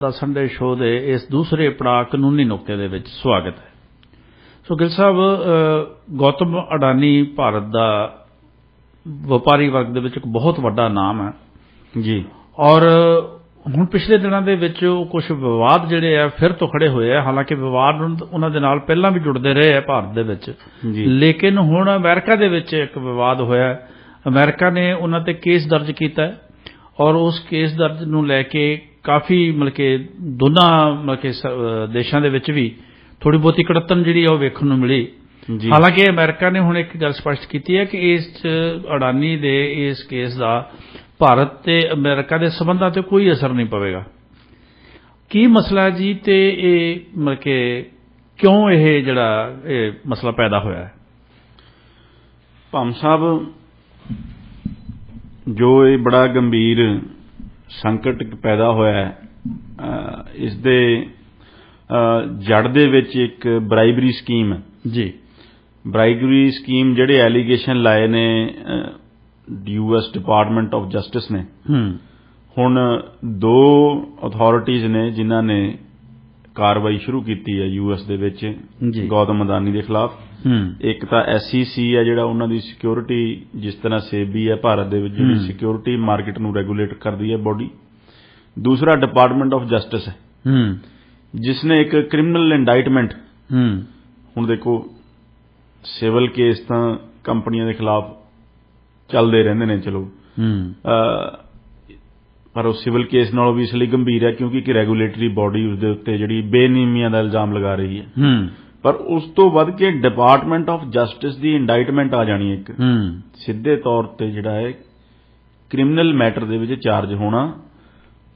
ਦਾ Sunday show ਦੇ ਇਸ ਦੂਸਰੇ ਪੜਾਅ ਕਾਨੂੰਨੀ ਨੁਕਤੇ ਦੇ ਵਿੱਚ ਸਵਾਗਤ ਹੈ। ਸੋ ਗਿਲ ਸਾਹਿਬ ਗੌਤਮ ਅਡਾਨੀ ਭਾਰਤ ਦਾ ਵਪਾਰੀ ਵਰਗ ਦੇ ਵਿੱਚ ਇੱਕ ਬਹੁਤ ਵੱਡਾ ਨਾਮ ਹੈ। ਜੀ। ਔਰ ਹੁਣ ਪਿਛਲੇ ਦਿਨਾਂ ਦੇ ਵਿੱਚ ਉਹ ਕੁਝ ਵਿਵਾਦ ਜਿਹੜੇ ਆ ਫਿਰ ਤੋਂ ਖੜੇ ਹੋਏ ਆ। ਹਾਲਾਂਕਿ ਵਿਵਾਦ ਉਹਨਾਂ ਦੇ ਨਾਲ ਪਹਿਲਾਂ ਵੀ ਜੁੜਦੇ ਰਹੇ ਆ ਭਾਰਤ ਦੇ ਵਿੱਚ। ਜੀ। ਲੇਕਿਨ ਹੁਣ ਅਮਰੀਕਾ ਦੇ ਵਿੱਚ ਇੱਕ ਵਿਵਾਦ ਹੋਇਆ। ਅਮਰੀਕਾ ਨੇ ਉਹਨਾਂ ਤੇ ਕੇਸ ਦਰਜ ਕੀਤਾ ਹੈ। ਔਰ ਉਸ ਕੇਸ ਦਰਜ ਨੂੰ ਲੈ ਕੇ ਕਾਫੀ ਮਤਲਬ ਕਿ ਦੋਨਾਂ ਮਤਲਬ ਕਿ ਦੇਸ਼ਾਂ ਦੇ ਵਿੱਚ ਵੀ ਥੋੜੀ ਬਹੁਤੀ ਕੜਤਨ ਜਿਹੜੀ ਆ ਉਹ ਵੇਖਣ ਨੂੰ ਮਿਲੀ। ਜੀ। ਹਾਲਾਂਕਿ ਅਮਰੀਕਾ ਨੇ ਹੁਣ ਇੱਕ ਗੱਲ ਸਪਸ਼ਟ ਕੀਤੀ ਹੈ ਕਿ ਇਸ ਅਡਾਨੀ ਦੇ ਇਸ ਕੇਸ ਦਾ ਭਾਰਤ ਤੇ ਅਮਰੀਕਾ ਦੇ ਸਬੰਧਾਂ ਤੇ ਕੋਈ ਅਸਰ ਨਹੀਂ ਪਵੇਗਾ। ਕੀ ਮਸਲਾ ਜੀ ਤੇ ਇਹ ਮਤਲਬ ਕਿ ਕਿਉਂ ਇਹ ਜਿਹੜਾ ਇਹ ਮਸਲਾ ਪੈਦਾ ਹੋਇਆ ਹੈ? ਭੰਮ ਸਾਹਿਬ ਜੋ ਇਹ ਬੜਾ ਗੰਭੀਰ ਸੰਕਟ ਪੈਦਾ ਹੋਇਆ ਇਸ ਦੇ ਜੜ ਦੇ ਵਿੱਚ ਇੱਕ ਬ੍ਰਾਈਬਰੀ ਸਕੀਮ ਹੈ। ਜੀ। ਬ੍ਰਾਈਬਰੀ ਸਕੀਮ ਜਿਹੜੇ ਐਲੀਗੇਸ਼ਨ ਲਾਏ ਨੇ ਯੂਐਸ ਡਿਪਾਰਟਮੈਂਟ ਆਫ ਜਸਟਿਸ ਨੇ। ਹੁਣ ਦੋ ਅਥਾਰਟੀਆਂ ਨੇ ਜਿਨ੍ਹਾਂ ਨੇ ਕਾਰਵਾਈ ਸ਼ੁਰੂ ਕੀਤੀ ਹੈ ਯੂਐਸ ਦੇ ਵਿੱਚ ਜੀ। ਗੌਤਮ ਅਦਾਨੀ ਦੇ ਖਿਲਾਫ। ਇੱਕ ਤਾਂ ਐਸਈਸੀ ਹੈ ਜਿਹੜਾ ਉਹਨਾਂ ਦੀ ਸਿਕਿਉਰਿਟੀ ਜਿਸ ਤਰ੍ਹਾਂ ਸੇਬੀ ਹੈ ਭਾਰਤ ਦੇ ਵਿੱਚ ਜਿਹੜੀ। ਸਿਕਿਉਰਿਟੀ ਮਾਰਕੀਟ ਨੂੰ ਰੈਗੂਲੇਟ ਕਰਦੀ ਹੈ ਬੋਡੀ ਦੂਸਰਾ ਡਿਪਾਰਟਮੈਂਟ ਆਫ ਜਸਟਿਸ ਹੈ। ਹੂੰ। ਜਿਸ ਨੇ ਇੱਕ ਕ੍ਰਿਮੀਨਲ ਇੰਡਾਈਟਮੈਂਟ ਹੂੰ। ਹੁਣ ਦੇਖੋ ਸਿਵਲ ਕੇਸ ਤਾਂ ਕੰਪਨੀਆਂ ਦੇ ਖਿਲਾਫ ਚੱਲਦੇ ਰਹਿੰਦੇ ਨੇ ਚਲੋ। ਪਰ ਉਹ ਸਿਵਲ ਕੇਸ ਨਾਲੋਂ ਵੀ ਇਸ ਲਈ ਗੰਭੀਰ ਹੈ ਕਿਉਂਕਿ ਕਿ ਰੈਗੂਲੇਟਰੀ ਬਾਡੀ ਉਸ ਦੇ ਉੱਤੇ ਜਿਹੜੀ ਬੇਨਿਯਮੀਆਂ ਦਾ ਇਲਜ਼ਾਮ ਲਗਾ ਰਹੀ ਹੈ। ਹੂੰ। ਪਰ ਉਸ ਤੋਂ ਵੱਧ ਕੇ ਡਿਪਾਰਟਮੈਂਟ ਆਫ ਜਸਟਿਸ ਦੀ ਇੰਡਾਈਟਮੈਂਟ ਆ ਜਾਣੀ ਇੱਕ। ਹੂੰ। ਸਿੱਧੇ ਤੌਰ ਤੇ ਜਿਹੜਾ ਹੈ ਕ੍ਰਿਮੀਨਲ ਮੈਟਰ ਦੇ ਵਿੱਚ ਚਾਰਜ ਹੋਣਾ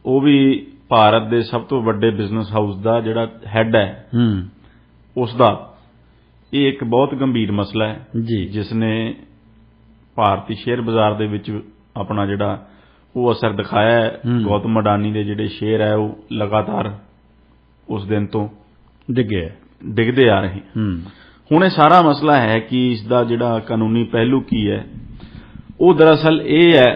ਉਹ ਵੀ ਭਾਰਤ ਦੇ ਸਭ ਤੋਂ ਵੱਡੇ ਬਿਜ਼ਨਸ ਹਾਊਸ ਦਾ ਜਿਹੜਾ ਹੈੱਡ ਹੈ ਹੂੰ। ਉਸ ਦਾ ਇਹ ਇੱਕ ਬਹੁਤ ਗੰਭੀਰ ਮਸਲਾ ਹੈ ਜੀ। ਜਿਸ ਨੇ ਭਾਰਤੀ ਸ਼ੇਅਰ ਬਾਜ਼ਾਰ ਦੇ ਵਿੱਚ ਆਪਣਾ ਜਿਹੜਾ ਉਹ ਅਸਰ ਦਿਖਾਇਆ ਹੈ। ਹੂੰ। ਗੌਤਮ ਅਡਾਨੀ ਦੇ ਜਿਹੜੇ ਸ਼ੇਅਰ ਹੈ ਉਹ ਲਗਾਤਾਰ ਉਸ ਦਿਨ ਤੋਂ ਡਿੱਗੇ ਡਿੱਗਦੇ ਆ ਰਹੇ। ਹੁਣ ਇਹ ਸਾਰਾ ਮਸਲਾ ਹੈ ਕਿ ਇਸ ਦਾ ਜਿਹੜਾ ਕਾਨੂੰਨੀ ਪਹਿਲੂ ਕੀ ਹੈ ਉਹ ਦਰਅਸਲ ਇਹ ਹੈ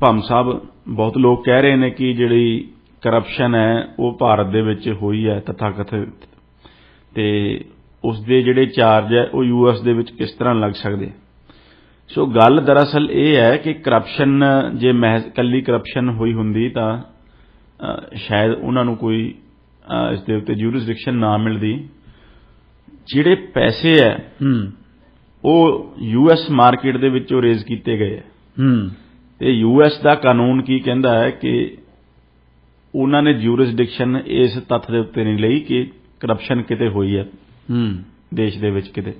ਭੰਮ ਸਾਹਿਬ ਬਹੁਤ ਲੋਕ ਕਹਿ ਰਹੇ ਨੇ ਕਿ ਜਿਹੜੀ ਕਰਪਸ਼ਨ ਹੈ ਉਹ ਭਾਰਤ ਦੇ ਵਿੱਚ ਹੋਈ ਹੈ ਤਥਾਕਥਿਤ। ਤੇ ਉਸ ਦੇ ਜਿਹੜੇ ਚਾਰਜ ਹੈ ਉਹ ਯੂਐਸ ਦੇ ਵਿੱਚ ਕਿਸ ਤਰ੍ਹਾਂ ਲੱਗ ਸਕਦੇ ਸੋ ਗੱਲ ਦਰਅਸਲ ਇਹ ਹੈ ਕਿ ਕਰਪਸ਼ਨ ਜੇ ਮਹਿਜ਼ ਕੱਲੀ ਕਰਪਸ਼ਨ ਹੋਈ ਹੁੰਦੀ ਤਾਂ ਸ਼ਾਇਦ ਉਹਨਾਂ ਨੂੰ ਕੋਈ ਇਸ ਦੇ ਉੱਤੇ ਜੂਰਿਸਡਿਕਸ਼ਨ ਨਾ ਮਿਲਦੀ। ਜਿਹੜੇ ਪੈਸੇ ਹੂੰ। ਉਹ ਯੂਐਸ ਮਾਰਕੀਟ ਦੇ ਵਿੱਚੋਂ ਰੇਜ਼ ਕੀਤੇ ਗਏ ਹੈ ਹੂੰ। ਤੇ ਯੂਐਸ ਦਾ ਕਾਨੂੰਨ ਕੀ ਕਹਿੰਦਾ ਹੈ ਕਿ ਉਹਨਾਂ ਨੇ ਜੂਰਿਸਡਿਕਸ਼ਨ ਇਸ ਤੱਥ ਦੇ ਉੱਤੇ ਨਹੀਂ ਲਈ ਕਿ ਕਰਪਸ਼ਨ ਕਿਤੇ ਹੋਈ ਹੈ ਹੂੰ। ਦੇਸ਼ ਦੇ ਵਿੱਚ ਕਿਤੇ।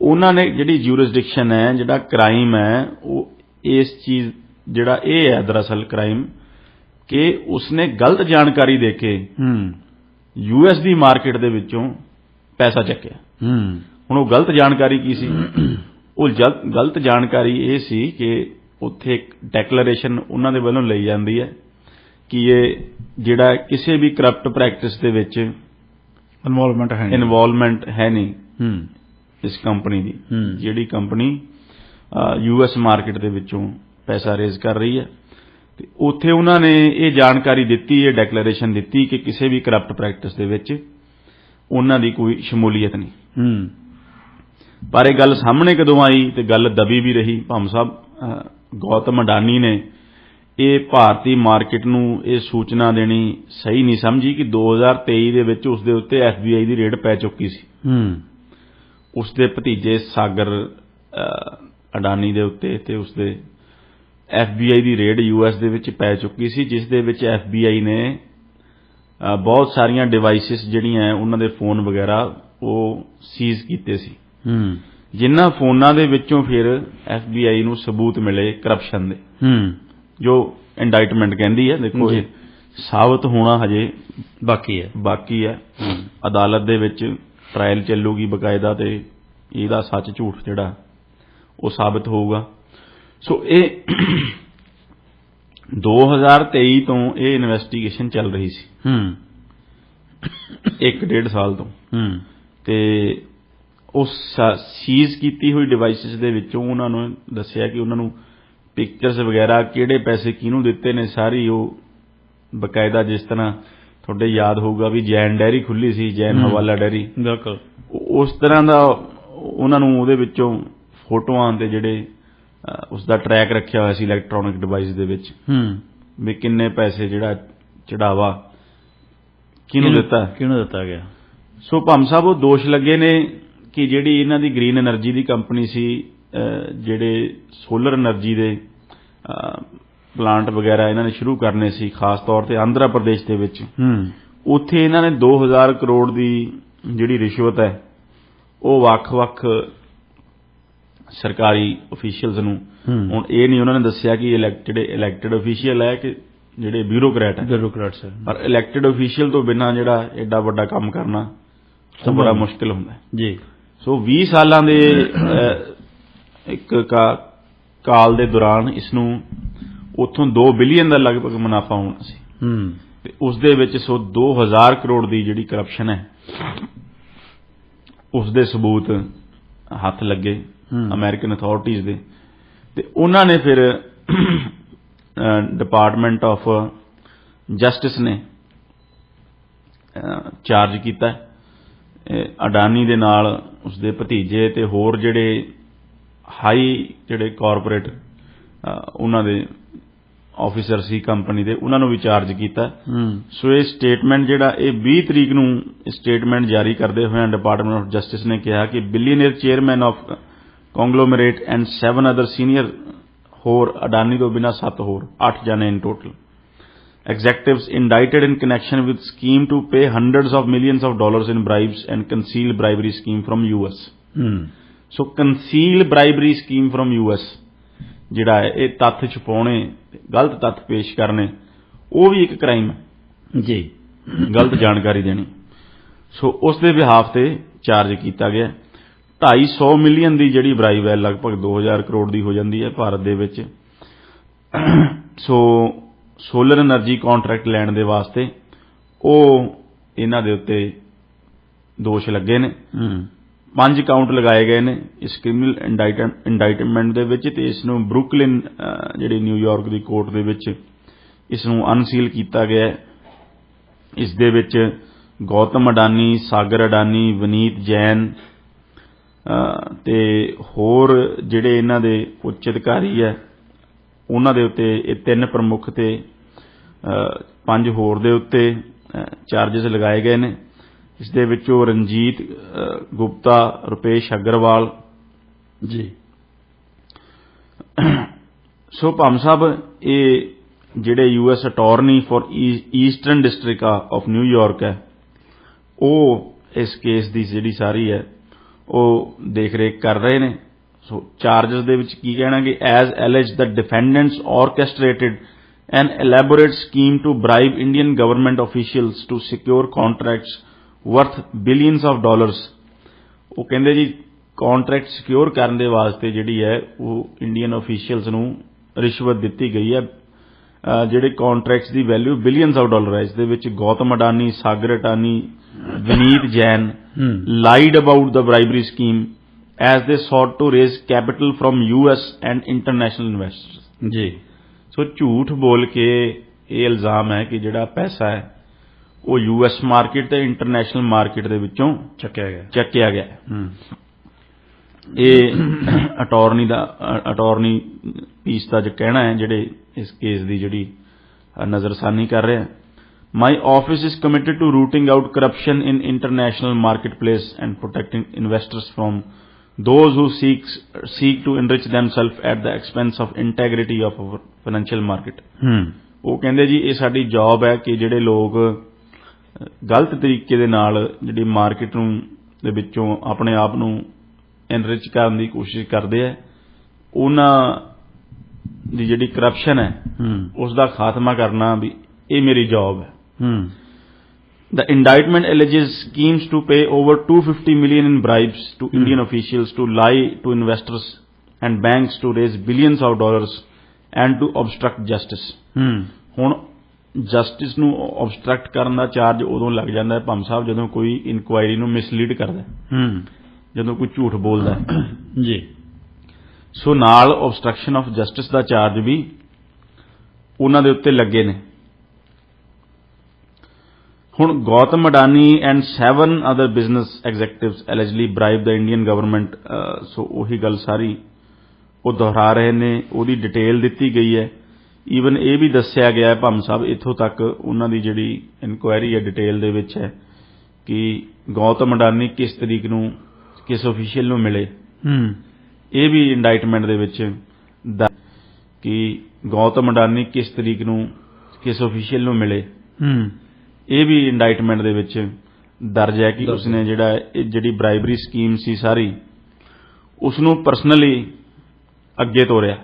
ਉਹਨਾਂ ਨੇ ਜਿਹੜੀ ਜੂਰਿਸਡਿਕਸ਼ਨ ਹੈ ਜਿਹੜਾ ਕ੍ਰਾਈਮ ਹੈ ਉਹ ਇਸ ਚੀਜ਼ ਜਿਹੜਾ ਇਹ ਹੈ ਦਰਅਸਲ ਕ੍ਰਾਈਮ ਕਿ ਉਸਨੇ ਗਲਤ ਜਾਣਕਾਰੀ ਦੇ ਕੇ ਹੂੰ। ਯੂਐਸ ਦੀ ਮਾਰਕੀਟ ਦੇ ਵਿੱਚੋਂ ਪੈਸਾ ਚੱਕਿਆ। ਹੂੰ। ਹੁਣ ਉਹ ਗਲਤ ਜਾਣਕਾਰੀ ਕੀ ਸੀ? ਉਹ ਗਲਤ ਜਾਣਕਾਰੀ ਇਹ ਸੀ ਕਿ ਉੱਥੇ ਇੱਕ ਡੈਕਲੇਰੇਸ਼ਨ ਉਹਨਾਂ ਦੇ ਵੱਲੋਂ ਲਈ ਜਾਂਦੀ ਹੈ ਕਿ ਇਹ ਜਿਹੜਾ ਕਿਸੇ ਵੀ ਕਰਪਟ ਪ੍ਰੈਕਟਿਸ ਦੇ ਵਿੱਚ ਇਨਵੋਲਵਮੈਂਟ ਹੈ ਨਹੀਂ। ਇਨਵੋਲਵਮੈਂਟ ਹੈ ਨਹੀਂ ਹੂੰ। ਇਸ ਕੰਪਨੀ ਦੀ। ਜਿਹੜੀ ਕੰਪਨੀ ਯੂਐਸ ਮਾਰਕੀਟ ਦੇ ਵਿੱਚੋਂ ਪੈਸਾ ਰੇਜ਼ ਕਰ ਰਹੀ ਹੈ। ਤੇ ਉੱਥੇ ਉਹਨਾਂ ਨੇ ਇਹ ਜਾਣਕਾਰੀ ਦਿੱਤੀ ਇਹ ਡੈਕਲੇਰੇਸ਼ਨ ਦਿੱਤੀ ਕਿ ਕਿਸੇ ਵੀ ਕਰਪਟ ਪ੍ਰੈਕਟਿਸ ਦੇ ਵਿੱਚ ਉਹਨਾਂ ਦੀ ਕੋਈ ਸ਼ਮੂਲੀਅਤ ਨਹੀਂ। ਹੂੰ। ਪਰ ਇਹ ਗੱਲ ਸਾਹਮਣੇ ਕਦੋਂ ਆਈ ਤੇ ਗੱਲ ਦਬੀ ਵੀ ਰਹੀ ਭੰਮ ਸਾਹਿਬ ਗੌਤਮ ਅਡਾਨੀ ਨੇ ਇਹ ਭਾਰਤੀ ਮਾਰਕੀਟ ਨੂੰ ਇਹ ਸੂਚਨਾ ਦੇਣੀ ਸਹੀ ਨਹੀਂ ਸਮਝੀ ਕਿ 2023 ਦੇ ਵਿੱਚ ਉਸ ਦੇ ਉੱਤੇ ਐਫਬੀਆਈ ਦੀ ਰੇਡ ਪੈ ਚੁੱਕੀ ਸੀ। ਹੂੰ। ਉਸ ਦੇ ਭਤੀਜੇ ਸਾਗਰ ਅਡਾਨੀ ਦੇ ਉੱਤੇ ਤੇ ਉਸ ਦੇ ਐਫਬੀਆਈ ਦੀ ਰੇਡ ਯੂਐਸ ਦੇ ਵਿੱਚ ਪੈ ਚੁੱਕੀ ਸੀ ਜਿਸ ਦੇ ਵਿੱਚ ਐਫਬੀਆਈ ਨੇ ਬਹੁਤ ਸਾਰੀਆਂ ਡਿਵਾਈਸਸ ਜਿਹੜੀਆਂ ਹੈ, ਉਹਨਾਂ ਦੇ ਫੋਨ ਵਗੈਰਾ ਉਹ ਸੀਜ਼ ਕੀਤੇ ਸੀ। ਹੂੰ। ਜਿਨ੍ਹਾਂ ਫੋਨਾਂ ਦੇ ਵਿੱਚੋਂ ਫਿਰ ਐਫਬੀਆਈ ਨੂੰ ਸਬੂਤ ਮਿਲੇ ਕਰਪਸ਼ਨ ਦੇ। ਹੂੰ। ਜੋ ਇੰਡਾਈਟਮੈਂਟ ਕਹਿੰਦੀ ਹੈ ਦੇਖੋ। ਇਹ ਸਾਬਤ ਹੋਣਾ ਹਜੇ ਬਾਕੀ ਹੈ। ਬਾਕੀ ਹੈ। ਅਦਾਲਤ ਦੇ ਵਿੱਚ ਟ੍ਰਾਇਲ ਚੱਲੂਗੀ ਬਕਾਇਦਾ ਤੇ ਇਹਦਾ ਸੱਚ ਝੂਠ ਜਿਹੜਾ ਉਹ ਸਾਬਤ ਹੋਊਗਾ। ਸੋ ਇਹ 2023 ਤੋਂ ਇਹ ਇਨਵੈਸਟੀਗੇਸ਼ਨ ਚੱਲ ਰਹੀ ਸੀ। ਹੂੰ। ਇੱਕ ਡੇਢ ਸਾਲ ਤੋਂ। ਹੂੰ। ਤੇ ਉਸ ਸੀਜ਼ ਕੀਤੀ ਹੋਈ ਡਿਵਾਈਸਸ ਦੇ ਵਿੱਚੋਂ ਉਹਨਾਂ ਨੂੰ ਦੱਸਿਆ ਕਿ ਉਹਨਾਂ ਨੂੰ ਪਿਕਚਰਸ ਵਗੈਰਾ ਕਿਹੜੇ ਪੈਸੇ ਕਿਹਨੂੰ ਦਿੱਤੇ ਨੇ ਸਾਰੀ ਉਹ ਬਕਾਇਦਾ ਜਿਸ ਤਰ੍ਹਾਂ ਤੁਹਾਡੇ ਯਾਦ ਹੋਊਗਾ ਵੀ ਜੈਨ ਡੈਰੀ ਖੁੱਲੀ ਸੀ ਜੈਨ। ਹਵਾਲਾ ਡੈਰੀ। ਬਿਲਕੁਲ। ਉਸ ਤਰ੍ਹਾਂ ਦਾ ਉਹਨਾਂ ਨੂੰ ਉਹਦੇ ਵਿੱਚੋਂ ਫੋਟੋਆਂ ਤੇ ਜਿਹੜੇ ਉਸ ਦਾ ਟਰੈਕ ਰੱਖਿਆ ਹੋਇਆ ਸੀ ਇਲੈਕਟ੍ਰੋਨਿਕ ਡਿਵਾਈਸ ਦੇ ਵਿੱਚ। ਹੂੰ। ਵੀ ਕਿੰਨੇ ਪੈਸੇ ਜਿਹੜਾ ਚੜਾਵਾ ਕਿਹਨੂੰ ਦਿੱਤਾ? ਕਿਹਨੂੰ ਦਿੱਤਾ ਗਿਆ? ਸੋ ਭੰਮ ਸਾਹਿਬ ਉਹ ਦੋਸ਼ ਲੱਗੇ ਨੇ ਕਿ ਜਿਹੜੀ ਇਹਨਾਂ ਦੀ ਗ੍ਰੀਨ એનર્ਜੀ ਦੀ ਕੰਪਨੀ ਸੀ ਜਿਹੜੇ ਸੋਲਰ એનર્ਜੀ ਦੇ ਪਲਾਂਟ ਵਗੈਰਾ ਇਹਨਾਂ ਨੇ ਸ਼ੁਰੂ ਕਰਨੇ ਸੀ ਖਾਸ ਤੌਰ ਤੇ ਆਂਧਰਾ ਪ੍ਰਦੇਸ਼ ਦੇ ਵਿੱਚ। ਹੂੰ। ਉੱਥੇ ਇਹਨਾਂ ਨੇ 2000 ਕਰੋੜ ਦੀ ਜਿਹੜੀ ਰਿਸ਼ਵਤ ਹੈ ਉਹ ਵੱਖ-ਵੱਖ ਸਰਕਾਰੀ ਅਫੀਸ਼ੀਅਲਸ ਨੂੰ। ਹੂੰ। ਹੁਣ ਇਹ ਨਹੀਂ ਉਹਨਾਂ ਨੇ ਦੱਸਿਆ ਕਿ ਇਲੈਕਟਡ ਇਲੈਕਟਡ ਅਫੀਸ਼ੀਅਲ ਹੈ ਕਿ ਜਿਹੜੇ ਬਿਊਰੋਕਰੈਟ ਹੈ। ਬਿਊਰੋਕਰੇਟ ਸਰ ਪਰ ਇਲੈਕਟਡ ਅਫੀਸ਼ੀਅਲ ਤੋਂ ਬਿਨਾਂ ਜਿਹੜਾ ਐਡਾ ਵੱਡਾ ਕੰਮ ਕਰਨਾ ਸੰਭਵ ਬੜਾ। ਮੁਸ਼ਕਲ ਹੁੰਦਾ ਹੈ। ਜੀ। ਸੋ 20 ਸਾਲਾਂ ਦੇ ਇੱਕ ਕਾ- ਕਾਲ ਦੇ ਦੌਰਾਨ ਇਸ ਨੂੰ ਉੱਥੋਂ 2 ਬਿਲੀਅਨ ਦਾ ਲਗਭਗ ਮੁਨਾਫਾ ਹੋਣਾ ਸੀ। ਹੂੰ। ਤੇ ਉਸ ਦੇ ਵਿੱਚ ਸੋ 2000 ਕਰੋੜ ਦੀ ਜਿਹੜੀ ਕਰਪਸ਼ਨ ਹੈ ਉਸ ਦੇ ਸਬੂਤ ਹੱਥ ਲੱਗੇ। ਹੂੰ। ਅਮਰੀਕਨ ਅਥਾਰਟੀਆਂ ਦੇ। ਤੇ ਉਹਨਾਂ ਨੇ ਫਿਰ ਡਿਪਾਰਟਮੈਂਟ ਆਫ ਜਸਟਿਸ ਨੇ ਚਾਰਜ ਕੀਤਾ। ਅਡਾਨੀ ਦੇ ਨਾਲ ਉਸ ਦੇ ਭਤੀਜੇ ਤੇ ਹੋਰ ਜਿਹੜੇ ਹਾਈ ਜਿਹੜੇ ਕਾਰਪੋਰੇਟ ਉਹਨਾਂ ਦੇ ਆਫੀਸਰ ਸੀ ਕੰਪਨੀ ਦੇ ਉਹਨਾਂ ਨੂੰ ਵੀ ਚਾਰਜ ਕੀਤਾ। ਸੋ ਇਹ ਸਟੇਟਮੈਂਟ ਜਿਹੜਾ ਇਹ 20 ਤਰੀਕ ਨੂੰ ਸਟੇਟਮੈਂਟ ਜਾਰੀ ਕਰਦੇ ਹੋਏ ਡਿਪਾਰਟਮੈਂਟ ਆਫ ਜਸਟਿਸ ਨੇ ਕਿਹਾ ਕਿ billionaire chairman of conglomerate and 7 other senior ਹੋਰ ਅਡਾਨੀ ਤੋਂ ਬਿਨਾ 7 ਹੋਰ 8 ਜਣੇ in total executives indicted in connection with scheme to pay hundreds of millions of dollars in bribes and concealed bribery scheme from US ਹੂੰ ਸੋ concealed bribery scheme from US ਜਿਹੜਾ ਹੈ ਇਹ ਤੱਥ ਛੁਪਾਉਣੇ ਗਲਤ ਤੱਥ ਪੇਸ਼ ਕਰਨੇ ਉਹ ਵੀ ਇੱਕ ਕ੍ਰਾਈਮ ਹੈ ਜੀ ਗਲਤ ਜਾਣਕਾਰੀ ਦੇਣੀ ਸੋ ਉਸ ਦੇ ਵਿਹਾਫ ਤੇ ਚਾਰਜ ਕੀਤਾ ਗਿਆ 250 ਮਿਲੀਅਨ ਦੀ ਜਿਹੜੀ ਬਰਾਈਵ ਹੈ ਲਗਭਗ 2000 ਕਰੋੜ ਦੀ ਹੋ ਜਾਂਦੀ ਹੈ ਭਾਰਤ ਦੇ ਵਿੱਚ। ਸੋ ਸੋਲਰ એનર્ਜੀ ਕੰਟਰੈਕਟ ਲੈਣ ਦੇ ਵਾਸਤੇ ਉਹ ਇਹਨਾਂ ਦੇ ਉੱਤੇ ਦੋਸ਼ ਲੱਗੇ ਨੇ। ਪੰਜ ਕਾਊਂਟ ਲਗਾਏ ਗਏ ਨੇ ਇਸ ਕ੍ਰਿਮੀਨਲ ਇੰਡਾਈਟਮੈਂਟ ਦੇ ਵਿੱਚ ਤੇ ਇਸ ਨੂੰ ਬਰੁਕਲਿਨ ਜਿਹੜੀ ਨਿਊਯਾਰਕ ਦੀ ਕੋਰਟ ਦੇ ਵਿੱਚ ਇਸ ਨੂੰ ਅਨਸੀਲ ਕੀਤਾ ਗਿਆ ਹੈ। ਇਸ ਦੇ ਵਿੱਚ ਗੌਤਮ ਅਡਾਨੀ ਸਾਗਰ ਅਡਾਨੀ ਵਿਨੀਤ ਜੈਨ ਤੇ ਹੋਰ ਜਿਹੜੇ ਇਹਨਾਂ ਦੇ ਉੱਚ ਅਧਿਕਾਰੀ ਹੈ ਉਹਨਾਂ ਦੇ ਉੱਤੇ ਇਹ ਤਿੰਨ ਪ੍ਰਮੁੱਖ ਤੇ ਪੰਜ ਹੋਰ ਦੇ ਉੱਤੇ ਚਾਰजेस ਲਗਾਏ ਗਏ ਨੇ। ਇਸ ਦੇ ਵਿੱਚੋਂ ਰਣਜੀਤ ਗੁਪਤਾ ਰੁਪੇਸ਼ ਅਗਰਵਾਲ। ਜੀ। ਸੋ ਭਮ ਸਾਹਿਬ ਇਹ ਜਿਹੜੇ US attorney for eastern district of New York ਹੈ ਉਹ ਇਸ ਕੇਸ ਦੀ ਜਿਹੜੀ ਸਾਰੀ ਹੈ ਉਹ ਦੇਖ ਰੇਖ ਕਰ ਰਹੇ ਨੇ ਸੋ ਚਾਰजेस ਦੇ ਵਿੱਚ ਕੀ ਕਹਿਣਾ ਕਿ as alleged the defendants orchestrated an elaborate scheme to bribe Indian government officials to secure contracts worth billions of dollars ਉਹ ਕਹਿੰਦੇ ਜੀ ਕੰਟਰੈਕਟ ਸਿਕਿਉਰ ਕਰਨ ਦੇ ਵਾਸਤੇ ਜਿਹੜੀ ਹੈ ਉਹ ਇੰਡੀਅਨ ਅਫੀਸ਼ੀਅਲਸ ਨੂੰ ਰਿਸ਼ਵਤ ਦਿੱਤੀ ਗਈ ਹੈ ਜਿਹੜੇ ਕੰਟਰੈਕਟਸ ਦੀ ਵੈਲਿਊ ਬਿਲੀਅਨਸ ਆਫ ਡਾਲਰ ਹੈ ਇਸ ਦੇ ਵਿੱਚ Gautam Adani Sagar Adani Vineet Jain lied about the bribery scheme as they sought to raise capital from US and international investors. ਜੀ। ਸੋ ਝੂਠ ਬੋਲ ਕੇ ਇਹ ਇਲਜ਼ਾਮ ਹੈ ਕਿ ਜਿਹੜਾ ਪੈਸਾ ਹੈ ਉਹ US ਮਾਰਕੀਟ ਤੇ ਇੰਟਰਨੈਸ਼ਨਲ ਮਾਰਕੀਟ ਦੇ ਵਿੱਚੋਂ ਚੱਕਿਆ ਗਿਆ। ਚੱਕਿਆ ਗਿਆ। ਇਹ ਅਟਾਰਨੀ ਦਾ ਅਟਾਰਨੀ ਪੀਸ ਦਾ ਜੋ ਕਹਿਣਾ ਹੈ ਜਿਹੜੇ ਇਸ ਕੇਸ ਦੀ ਜਿਹੜੀ ਨਜ਼ਰਸਾਨੀ ਕਰ ਰਿਹਾ ਹੈ my office is committed to rooting out corruption in international marketplace and protecting investors from those who seek seek to enrich themselves at the expense of integrity of our financial market. ਹੂੰ ਉਹ ਕਹਿੰਦੇ ਜੀ ਇਹ ਸਾਡੀ job ਹੈ ਕਿ ਜਿਹੜੇ ਲੋਕ ਗਲਤ ਤਰੀਕੇ ਦੇ ਨਾਲ ਜਿਹੜੀ ਮਾਰਕੀਟ ਨੂੰ ਦੇ ਵਿੱਚੋਂ ਆਪਣੇ ਆਪ ਨੂੰ ਐਨਰਿਚ ਕਰਨ ਦੀ ਕੋਸ਼ਿਸ਼ ਕਰਦੇ ਆ ਉਹਨਾਂ ਦੀ ਜਿਹੜੀ ਕਰਪਸ਼ਨ ਹੈ ਉਸ ਦਾ ਖਾਤਮਾ ਕਰਨਾ ਵੀ ਇਹ ਮੇਰੀ ਜੌਬ ਹੈ ਹੂੰ The indictment alleges schemes to pay over 250 million in bribes to Indian officials to lie to investors and banks to raise billions of dollars and to obstruct justice. ਹੂੰ ਹੁਣ ਜਸਟਿਸ ਨੂੰ ਆਬਸਟ੍ਰੈਕਟ ਕਰਨ ਦਾ ਚਾਰਜ ਉਦੋਂ ਲੱਗ ਜਾਂਦਾ ਹੈ ਭੰਮ ਸਾਹਿਬ ਜਦੋਂ ਕੋਈ ਇਨਕੁਆਇਰੀ ਨੂੰ ਮਿਸਲੀਡ ਕਰਦਾ ਹੈ, ਹੂੰ ਜਦੋਂ ਕੋਈ ਝੂਠ ਬੋਲਦਾ। ਜੀ। ਸੋ ਨਾਲ ਆਬਸਟ੍ਰਕਸ਼ਨ ਆਫ ਜਸਟਿਸ ਦਾ ਚਾਰਜ ਵੀ ਉਹਨਾਂ ਦੇ ਉੱਤੇ ਲੱਗੇ ਨੇ। ਹੁਣ Gautam Adani and 7 other business executives allegedly bribe the Indian government so ਉਹੀ ਗੱਲ ਸਾਰੀ ਉਹ ਦੁਹਰਾ ਰਹੇ ਨੇ ਉਹਦੀ ਡਿਟੇਲ ਦਿੱਤੀ ਗਈ ਹੈ। ਈਵਨ ਇਹ ਵੀ ਦੱਸਿਆ ਗਿਆ ਹੈ ਭੰਮ ਸਾਹਿਬ ਇੱਥੋਂ ਤੱਕ ਉਹਨਾਂ ਦੀ ਜਿਹੜੀ ਇਨਕੁਆਇਰੀ ਹੈ ਡਿਟੇਲ ਦੇ ਵਿੱਚ ਹੈ ਕਿ ਗੌਤਮ ਅਡਾਨੀ ਕਿਸ ਤਰੀਕ ਨੂੰ ਕਿਸ ਅਫੀਸ਼ੀਅਲ ਨੂੰ ਮਿਲੇ। ਹੂੰ। ਇਹ ਵੀ ਇੰਡਾਈਟਮੈਂਟ ਦੇ ਵਿੱਚ ਕਿ ਗੌਤਮ ਅਡਾਨੀ ਕਿਸ ਤਰੀਕ ਨੂੰ ਕਿਸ ਅਫੀਸ਼ੀਅਲ ਨੂੰ ਮਿਲੇ। ਹੂੰ। ਇਹ ਵੀ ਇੰਡਾਈਟਮੈਂਟ ਦੇ ਵਿੱਚ ਦਰਜ ਹੈ ਕਿ ਉਸਨੇ ਜਿਹੜਾ ਇਹ ਜਿਹੜੀ ਬ੍ਰਾਈਬਰੀ ਸਕੀਮ ਸੀ ਸਾਰੀ ਉਸ ਨੂੰ ਪਰਸਨਲੀ ਅੱਗੇ ਤੋਰਿਆ।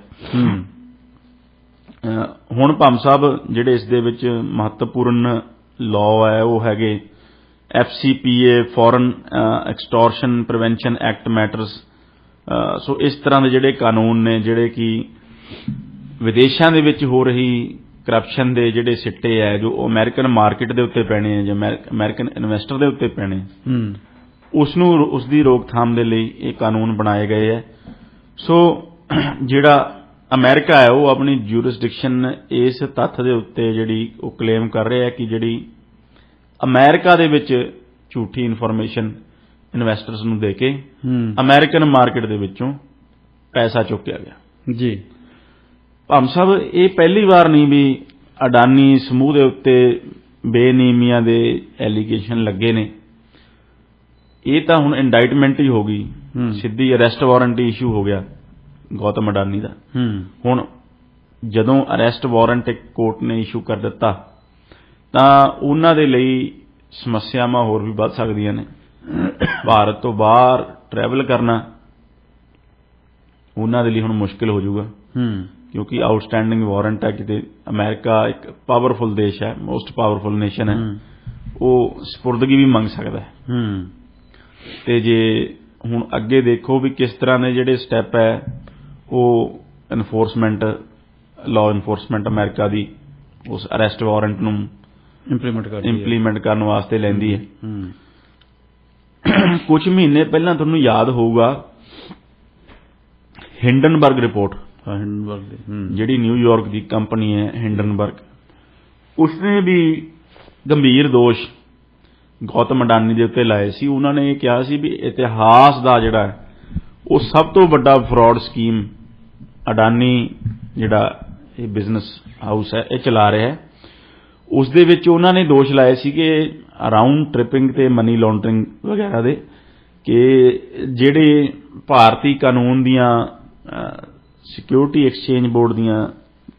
ਹੁਣ ਭੰਮ ਸਾਹਿਬ ਜਿਹੜੇ ਇਸ ਦੇ ਵਿੱਚ ਮਹੱਤਵਪੂਰਨ ਲਾਅ ਹੈ ਉਹ ਹੈਗੇ FCPA foreign extortion prevention act matters so ਇਸ ਤਰ੍ਹਾਂ ਦੇ ਜਿਹੜੇ ਕਾਨੂੰਨ ਨੇ ਜਿਹੜੇ ਕਿ ਵਿਦੇਸ਼ਾਂ ਦੇ ਵਿੱਚ ਹੋ ਰਹੀ ਕਰਪਸ਼ਨ ਦੇ ਜਿਹੜੇ ਸਿੱਟੇ ਹੈ ਜੋ ਅਮਰੀਕਨ ਮਾਰਕੀਟ ਦੇ ਉੱਤੇ ਪੈਣੇ ਹੈ ਜਾਂ ਅਮਰੀਕਨ ਇਨਵੈਸਟਰ ਦੇ ਉੱਤੇ ਪੈਣੇ ਹੂੰ। ਉਸ ਨੂੰ ਉਸ ਦੀ ਰੋਕਥਾਮ ਦੇ ਲਈ ਇਹ ਕਾਨੂੰਨ ਬਣਾਏ ਗਏ ਹੈ ਸੋ ਜਿਹੜਾ ਅਮਰੀਕਾ ਹੈ ਉਹ ਆਪਣੀ ਜੂਰਿਸਡਿਕਸ਼ਨ ਇਸ ਤੱਥ ਦੇ ਉੱਤੇ ਜਿਹੜੀ ਉਹ ਕਲੇਮ ਕਰ ਰਿਹਾ ਹੈ ਕਿ ਜਿਹੜੀ ਅਮਰੀਕਾ ਦੇ ਵਿੱਚ ਝੂਠੀ ਇਨਫੋਰਮੇਸ਼ਨ ਇਨਵੈਸਟਰਸ ਨੂੰ ਦੇ ਕੇ ਅਮਰੀਕਨ ਮਾਰਕੀਟ ਦੇ ਵਿੱਚੋਂ ਪੈਸਾ ਚੁੱਕਿਆ ਗਿਆ। ਜੀ। ਭੰਮ ਸਾਹਿਬ ਇਹ ਪਹਿਲੀ ਵਾਰ ਨਹੀਂ ਵੀ ਅਡਾਨੀ ਸਮੂਹ ਦੇ ਉੱਤੇ ਬੇਨੀਮੀਆਂ ਦੇ ਐਲੀਗੇਸ਼ਨ ਲੱਗੇ ਨੇ। ਇਹ ਤਾਂ ਹੁਣ ਇੰਡਾਈਟਮੈਂਟ ਹੀ ਹੋ ਗਈ। ਸਿੱਧੀ ਅਰੈਸਟ ਵਾਰੰਟ ਇਸ਼ੂ ਹੋ ਗਿਆ ਗੌਤਮ ਅਡਾਨੀ ਦਾ। ਹੁਣ ਜਦੋਂ ਅਰੈਸਟ ਵਾਰੰਟ ਇੱਕ ਕੋਰਟ ਨੇ ਇਸ਼ੂ ਕਰ ਦਿੱਤਾ ਤਾਂ ਉਹਨਾਂ ਦੇ ਲਈ ਸਮੱਸਿਆਵਾਂ ਹੋਰ ਵੀ ਵੱਧ ਸਕਦੀਆਂ ਨੇ। ਭਾਰਤ ਤੋਂ ਬਾਹਰ ਟਰੈਵਲ ਕਰਨਾ ਉਹਨਾਂ ਦੇ ਲਈ ਹੁਣ ਮੁਸ਼ਕਿਲ ਹੋ ਜਾਊਗਾ। ਹੂੰ। ਕਿਉਂਕਿ ਆਊਟਸਟੈਂਡਿੰਗ ਵਾਰੰਟ ਹੈ ਕਿਤੇ ਅਮਰੀਕਾ ਇੱਕ ਪਾਵਰਫੁਲ ਦੇਸ਼ ਹੈ ਮੋਸਟ ਪਾਵਰਫੁਲ ਨੇਸ਼ਨ ਹੈ। ਉਹ ਸਪੁਰਦਗੀ ਵੀ ਮੰਗ ਸਕਦਾ ਹੈ। ਹੂੰ। ਤੇ ਜੇ ਹੁਣ ਅੱਗੇ ਦੇਖੋ ਵੀ ਕਿਸ ਤਰ੍ਹਾਂ ਦੇ ਜਿਹੜੇ ਸਟੈਪ ਹੈ ਉਹ ਇਨਫੋਰਸਮੈਂਟ ਲਾਅ ਇਨਫੋਰਸਮੈਂਟ ਅਮਰੀਕਾ ਦੀ ਉਸ ਅਰੈਸਟ ਵਾਰੰਟ ਨੂੰ ਇੰਪਲੀਮੈਂਟ ਕਰ ਇੰਪਲੀਮੈਂਟ ਕਰਨ ਵਾਸਤੇ ਲੈਂਦੀ ਹੈ। ਹੂੰ ਕੁਝ ਮਹੀਨੇ ਪਹਿਲਾਂ ਤੁਹਾਨੂੰ ਯਾਦ ਹੋਊਗਾ ਹਿੰਡਨਬਰਗ ਰਿਪੋਰਟ ਹਾਈਡਨਬਰਗ ਦੇ ਹੂੰ। ਜਿਹੜੀ ਨਿਊਯਾਰਕ ਦੀ ਕੰਪਨੀ ਹੈ ਹਿੰਡਨਬਰਗ ਉਸਨੇ ਵੀ ਗੰਭੀਰ ਦੋਸ਼ ਗੌਤਮ ਅਡਾਨੀ ਦੇ ਉੱਤੇ ਲਾਏ ਸੀ। ਉਹਨਾਂ ਨੇ ਇਹ ਕਿਹਾ ਸੀ ਵੀ ਇਤਿਹਾਸ ਦਾ ਜਿਹੜਾ ਉਹ ਸਭ ਤੋਂ ਵੱਡਾ ਫਰਾਡ ਸਕੀਮ ਅਡਾਨੀ ਜਿਹੜਾ ਇਹ ਬਿਜ਼ਨਸ ਹਾਊਸ ਹੈ ਇਹ ਚਲਾ ਰਿਹਾ ਹੈ। ਉਸ ਦੇ ਵਿੱਚ ਉਹਨਾਂ ਨੇ ਦੋਸ਼ ਲਾਏ ਸੀ ਕਿ ਅਰਾਊਂਡ ਟ੍ਰਿਪਿੰਗ ਤੇ ਮਨੀ ਲਾਂਡਰਿੰਗ ਵਗੈਰਾ ਦੇ ਕਿ ਜਿਹੜੇ ਭਾਰਤੀ ਕਾਨੂੰਨ ਦੀਆਂ ਸਿਕਿਉਰਿਟੀ ਐਕਸਚੇਂਜ ਬੋਰਡ ਦੀਆਂ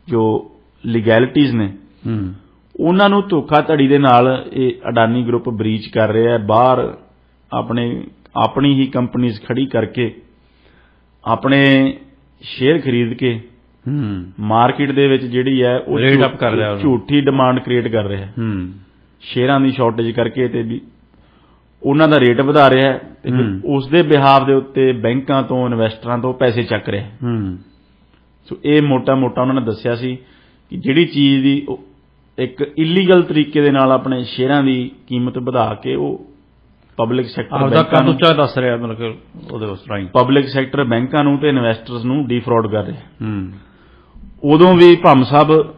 ਜੋ ਲੀਗੈਲਿਟੀਆਂ ਨੇ ਹੂੰ। ਉਹਨਾਂ ਨੂੰ ਧੋਖਾਧੜੀ ਦੇ ਨਾਲ ਇਹ ਅਡਾਨੀ ਗਰੁੱਪ ਬਰੀਚ ਕਰ ਰਿਹਾ ਹੈ। ਬਾਹਰ ਆਪਣੇ ਆਪਣੀ ਹੀ ਕੰਪਨੀਆਂ ਖੜੀ ਕਰਕੇ ਆਪਣੇ ਸ਼ੇਅਰ ਖਰੀਦ ਕੇ ਹੂੰ। ਮਾਰਕੀਟ ਦੇ ਵਿੱਚ ਜਿਹੜੀ ਹੈ ਉਹ up ਝੂਠ- ਕਰ ਰਿਹਾ। ਝੂਠੀ ਡਿਮਾਂਡ ਕ੍ਰੀਏਟ ਕਰ ਰਿਹਾ। ਹੈ। ਹੂੰ ਸ਼ੇਅਰਾਂ ਦੀ ਸ਼ਾਰਟੇਜ ਕਰਕੇ ਤੇ ਵੀ ਉਹਨਾਂ ਦਾ ਰੇਟ ਵਧਾ ਰਿਹਾ ਹੈ ਤੇ। ਉਸ ਦੇ ਬਿਹਾਫ ਦੇ ਉੱਤੇ ਬੈਂਕਾਂ ਤੋਂ ਇਨਵੈਸਟਰਾਂ ਤੋਂ ਪੈਸੇ ਚੱਕ ਰਿਹਾ ਹੈ। ਸੋ ਇਹ ਮੋਟਾ-ਮੋਟਾ ਉਹਨਾਂ ਨੇ ਦੱਸਿਆ ਸੀ ਕਿ ਜਿਹੜੀ ਚੀਜ਼ ਦੀ ਇੱਕ ਇਲੀਗਲ ਤਰੀਕੇ ਦੇ ਨਾਲ ਆਪਣੇ ਸ਼ੇਅਰਾਂ ਦੀ ਕੀਮਤ ਵਧਾ ਕੇ ਉਹ ਪਬਲਿਕ ਸੈਕਟਰ ਬੈਂਕਾਂ ਨੂੰ ਉੱਚਾ ਦੱਸ ਰਿਹਾ ਮਤਲਬ ਉਹਦੇ ਉਸ ਪਬਲਿਕ ਸੈਕਟਰ ਬੈਂਕਾਂ ਨੂੰ ਤੇ ਇਨਵੈਸਟਰਸ ਨੂੰ ਡੀਫਰਾਡ ਕਰ ਰਿਹਾ ਹੂੰ। ਉਦੋਂ ਵੀ ਭੰਮ ਸਾਹਿਬ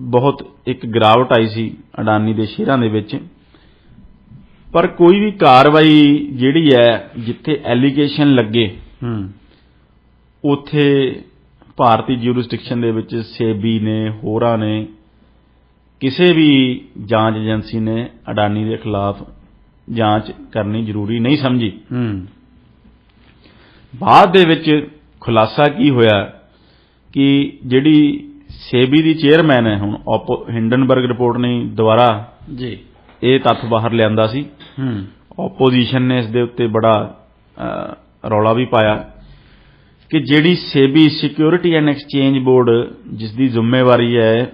ਬਹੁਤ ਇੱਕ ਗਿਰਾਵਟ ਆਈ ਸੀ ਅਡਾਨੀ ਦੇ ਸ਼ੇਅਰਾਂ ਦੇ ਵਿੱਚ। ਪਰ ਕੋਈ ਵੀ ਕਾਰਵਾਈ ਜਿਹੜੀ ਹੈ ਜਿੱਥੇ ਐਲੀਗੇਸ਼ਨ ਲੱਗੇ ਹੂੰ। ਉਥੇ ਭਾਰਤੀ ਜੂਰਿਸਡਿਕਸ਼ਨ ਦੇ ਵਿੱਚ ਸੇਬੀ ਨੇ ਹੋਰਾਂ ਨੇ ਕਿਸੇ ਵੀ ਜਾਂਚ ਏਜੰਸੀ ਨੇ ਅਡਾਨੀ ਦੇ ਖਿਲਾਫ ਜਾਂਚ ਕਰਨੀ ਜ਼ਰੂਰੀ ਨਹੀਂ ਸਮਝੀ। ਹੂੰ। ਬਾਅਦ ਦੇ ਵਿੱਚ ਖੁਲਾਸਾ ਕੀ ਹੋਇਆ? ਕਿ ਜਿਹੜੀ ਸੇਬੀ ਦੀ ਚੇਅਰਮੈਨ ਹੈ ਹੁਣ ਆਪੋ ਹਿੰਡਨਬਰਗ ਰਿਪੋਰਟ ਨੇ ਦੁਬਾਰਾ ਜੀ। ਇਹ ਤੱਥ ਬਾਹਰ ਲਿਆਂਦਾ ਸੀ। ਹੂੰ। ਆਪੋਜੀਸ਼ਨ ਨੇ ਇਸ ਦੇ ਉੱਤੇ ਬੜਾ ਰੌਲਾ ਵੀ ਪਾਇਆ ਕਿ ਜਿਹੜੀ SEBI security and exchange board ਜਿਸ ਦੀ ਜ਼ਿੰਮੇਵਾਰੀ ਹੈ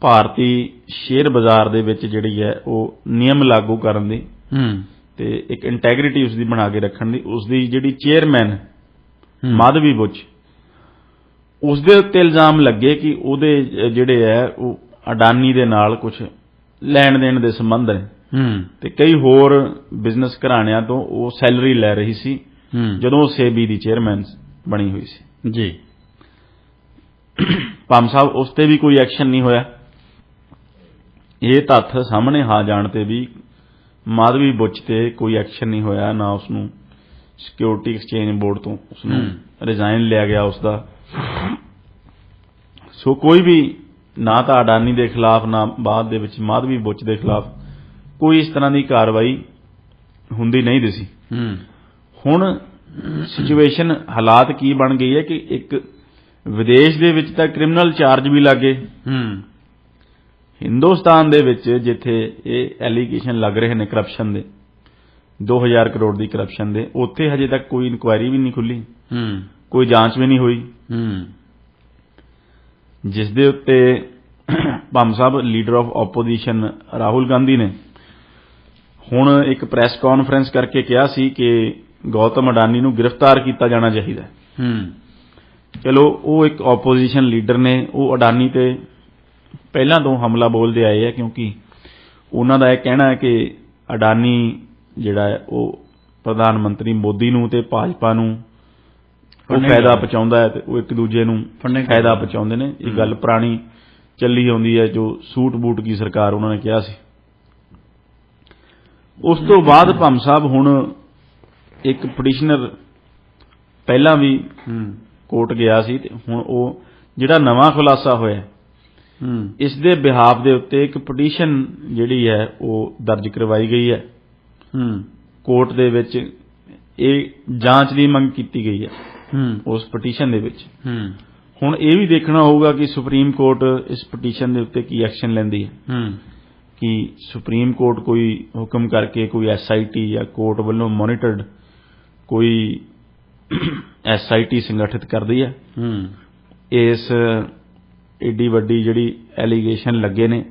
ਭਾਰਤੀ ਸ਼ੇਅਰ ਬਾਜ਼ਾਰ ਦੇ ਵਿੱਚ ਜਿਹੜੀ ਹੈ ਉਹ ਨਿਯਮ ਲਾਗੂ ਕਰਨ ਦੀ ਹੂੰ। ਤੇ ਇੱਕ ਇੰਟੈਗ੍ਰਿਟੀ ਉਸ ਦੀ ਬਣਾ ਕੇ ਰੱਖਣ ਦੀ ਉਸ ਦੀ ਜਿਹੜੀ ਚੇਅਰਮੈਨ। ਮਾਧਵੀ ਬੁੱਚ ਉਸ ਦੇ ਉੱਤੇ ਇਲਜ਼ਾਮ ਲੱਗੇ ਕਿ ਉਹਦੇ ਜਿਹੜੇ ਹੈ ਉਹ ਅਡਾਨੀ ਦੇ ਨਾਲ ਕੁਝ ਲੈਣ ਦੇਣ ਦੇ ਸੰਬੰਧ ਹੈ ਹੂੰ। ਤੇ ਕਈ ਹੋਰ ਬਿਜ਼ਨਸ ਘਰਾਣਿਆਂ ਤੋਂ ਉਹ ਸੈਲਰੀ ਲੈ ਰਹੀ ਸੀ ਹੂੰ। ਜਦੋਂ ਉਹ ਸੇਬੀ ਦੀ ਚੇਅਰਮੈਨ ਬਣੀ ਹੋਈ ਸੀ। ਜੀ। ਪਾਮ ਸਾਹਿਬ ਉਸ ਤੇ ਵੀ ਕੋਈ ਐਕਸ਼ਨ ਨਹੀਂ ਹੋਇਆ। ਇਹ ਤੱਥ ਸਾਹਮਣੇ ਆ ਜਾਣ ਤੇ ਵੀ ਮਾਧਵੀ ਬੁੱਚ ਤੇ ਕੋਈ ਐਕਸ਼ਨ ਨਹੀਂ ਹੋਇਆ ਨਾ ਉਸ ਨੂੰ ਸਿਕਿਉਰਿਟੀ ਐਕਸਚੇਂਜ ਬੋਰਡ ਤੋਂ ਉਸ ਨੂੰ। ਰਿਜ਼ਾਈਨ ਲਿਆ ਗਿਆ ਉਸ ਦਾ ਸੋ ਕੋਈ ਵੀ ਨਾ ਤਾਂ ਅਡਾਨੀ ਦੇ ਖਿਲਾਫ ਨਾ ਬਾਅਦ ਦੇ ਵਿੱਚ ਮਾਧਵੀ ਬੁੱਚ ਦੇ ਖਿਲਾਫ ਕੋਈ ਇਸ ਤਰ੍ਹਾਂ ਦੀ ਕਾਰਵਾਈ ਹੁੰਦੀ ਨਹੀਂ ਦਿਸੀ। ਹੂੰ। ਹੁਣ ਸਿਚੁਏਸ਼ਨ ਹਾਲਾਤ ਕੀ ਬਣ ਗਈ ਹੈ ਕਿ ਇੱਕ ਵਿਦੇਸ਼ ਦੇ ਵਿੱਚ ਤਾਂ ਕ੍ਰਿਮੀਨਲ ਚਾਰਜ ਵੀ ਲੱਗੇ। ਹੂੰ। ਹਿੰਦੁਸਤਾਨ ਦੇ ਵਿੱਚ ਜਿੱਥੇ ਇਹ ਐਲੀਗੇਸ਼ਨ ਲੱਗ ਰਹੇ ਨੇ ਕਰਪਸ਼ਨ ਦੇ 2000 ਕਰੋੜ ਦੀ ਕਰਪਸ਼ਨ ਦੇ ਉੱਥੇ ਹਜੇ ਤੱਕ ਕੋਈ ਇਨਕੁਆਇਰੀ ਵੀ ਨਹੀਂ ਖੁੱਲੀ। ਹੂੰ। ਕੋਈ ਜਾਂਚ ਵੀ ਨਹੀਂ ਹੋਈ। ਹੂੰ। ਜਿਸ ਦੇ ਉੱਤੇ Bham Sahib leader of opposition Rahul Gandhi ਨੇ ਹੁਣ ਇੱਕ ਪ੍ਰੈਸ ਕਾਨਫਰੰਸ ਕਰਕੇ ਕਿਹਾ ਸੀ ਕਿ ਗੌਤਮ ਅਡਾਨੀ ਨੂੰ ਗ੍ਰਿਫਤਾਰ ਕੀਤਾ ਜਾਣਾ ਚਾਹੀਦਾ ਹੈ। ਚਲੋ ਉਹ ਇੱਕ ਆਪੋਜੀਸ਼ਨ ਲੀਡਰ ਨੇ ਉਹ ਅਡਾਨੀ ਤੇ ਪਹਿਲਾਂ ਤੋਂ ਹਮਲਾ ਬੋਲਦੇ ਆਏ ਆ ਕਿਉਂਕਿ ਉਹਨਾਂ ਦਾ ਇਹ ਕਹਿਣਾ ਹੈ ਕਿ ਅਡਾਨੀ ਜਿਹੜਾ ਹੈ ਉਹ ਪ੍ਰਧਾਨ ਮੰਤਰੀ ਮੋਦੀ ਨੂੰ ਤੇ ਭਾਜਪਾ ਨੂੰ ਉਹ ਫਾਇਦਾ। ਪਹੁੰਚਾਉਂਦਾ ਹੈ ਤੇ ਉਹ ਇੱਕ ਦੂਜੇ ਨੂੰ ਫਾਇਦਾ। ਪਹੁੰਚਾਉਂਦੇ ਨੇ। ਇਹ ਗੱਲ ਪੁਰਾਣੀ ਚੱਲੀ ਆਉਂਦੀ ਹੈ ਜੋ ਸੂਟ ਬੂਟ ਕੀ ਸਰਕਾਰ ਉਹਨਾਂ ਨੇ ਕਿਹਾ ਸੀ। ਉਸ ਤੋਂ ਬਾਅਦ ਭੰਮ ਸਾਹਿਬ ਹੁਣ ਇੱਕ ਪਟੀਸ਼ਨਰ ਪਹਿਲਾਂ ਵੀ ਹੂੰ। ਕੋਰਟ ਗਿਆ ਸੀ ਤੇ ਹੁਣ ਉਹ ਜਿਹੜਾ ਨਵਾਂ ਖੁਲਾਸਾ ਹੋਇਆ ਹੂੰ। ਇਸ ਦੇ ਬਿਹਾਫ ਦੇ ਉੱਤੇ ਇੱਕ ਪਟੀਸ਼ਨ ਜਿਹੜੀ ਹੈ ਉਹ ਦਰਜ ਕਰਵਾਈ ਗਈ ਹੈ। ਹੂੰ। ਕੋਰਟ ਦੇ ਵਿੱਚ ਇਹ ਜਾਂਚ ਦੀ ਮੰਗ ਕੀਤੀ ਗਈ ਹੂੰ। ਉਸ ਪਟੀਸ਼ਨ ਦੇ ਵਿੱਚ। ਹੁਣ ਇਹ ਵੀ ਦੇਖਣਾ ਹੋਊਗਾ ਕਿ ਸੁਪਰੀਮ ਕੋਰਟ ਇਸ ਪਟੀਸ਼ਨ ਦੇ ਉੱਤੇ ਕੀ ਐਕਸ਼ਨ ਲੈਂਦੀ ਹੈ। ਕਿ ਸੁਪਰੀਮ ਕੋਰਟ ਕੋਈ ਹੁਕਮ ਕਰਕੇ ਕੋਈ ਐਸਆਈਟੀ ਜਾਂ ਕੋਰਟ ਵੱਲੋਂ ਮੋਨੀਟਰਡ ਕੋਈ ਐਸਆਈਟੀ ਸੰਗਠਿਤ ਕਰਦੀ ਹੈ। ਇਸ ਏਡੀ ਵੱਡੀ ਜਿਹੜੀ ਐਲੀਗੇਸ਼ਨ ਲੱਗੇ ਨੇ